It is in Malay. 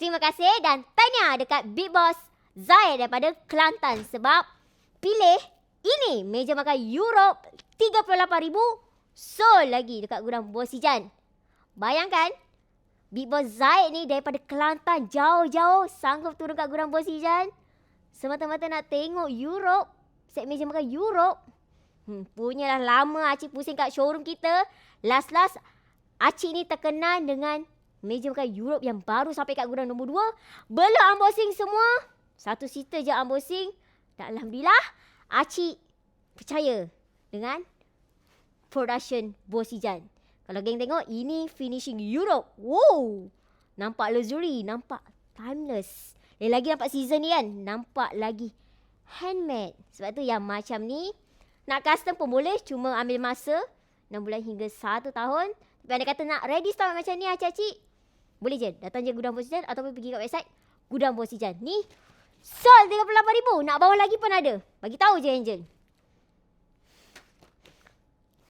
Terima kasih dan tanya dekat Big Boss Zai daripada Kelantan sebab pilih ini meja makan Europe RM38,000 sold lagi dekat gudang Bosijan. Bayangkan Big Boss Zaid ni daripada Kelantan jauh-jauh sanggup turun kat gudang Bosijan semata-mata nak tengok Europe, set meja makan Europe. Hmm, punyalah lama Acik pusing kat showroom kita. Last-last Acik ni terkenal dengan meja makan Europe yang baru sampai kat gudang nombor 2. Belum unboxing semua. Satu seater je unboxing. Dan Alhamdulillah, Acik percaya dengan production Bosijan. Kalau geng tengok, ini finishing Europe. Wow! Nampak luxury, nampak timeless. Lain lagi nampak season ni kan, nampak lagi handmade. Sebab tu yang macam ni, nak custom pun boleh, cuma ambil masa 6 bulan hingga 1 tahun. Tapi anda kata nak ready stock macam ni acik-acik, boleh je datang je Gudang Bosijan ataupun pergi kat website Gudang Bosijan. Ni sold RM38,000. Nak bawah lagi pun ada. Bagi tahu je Angel.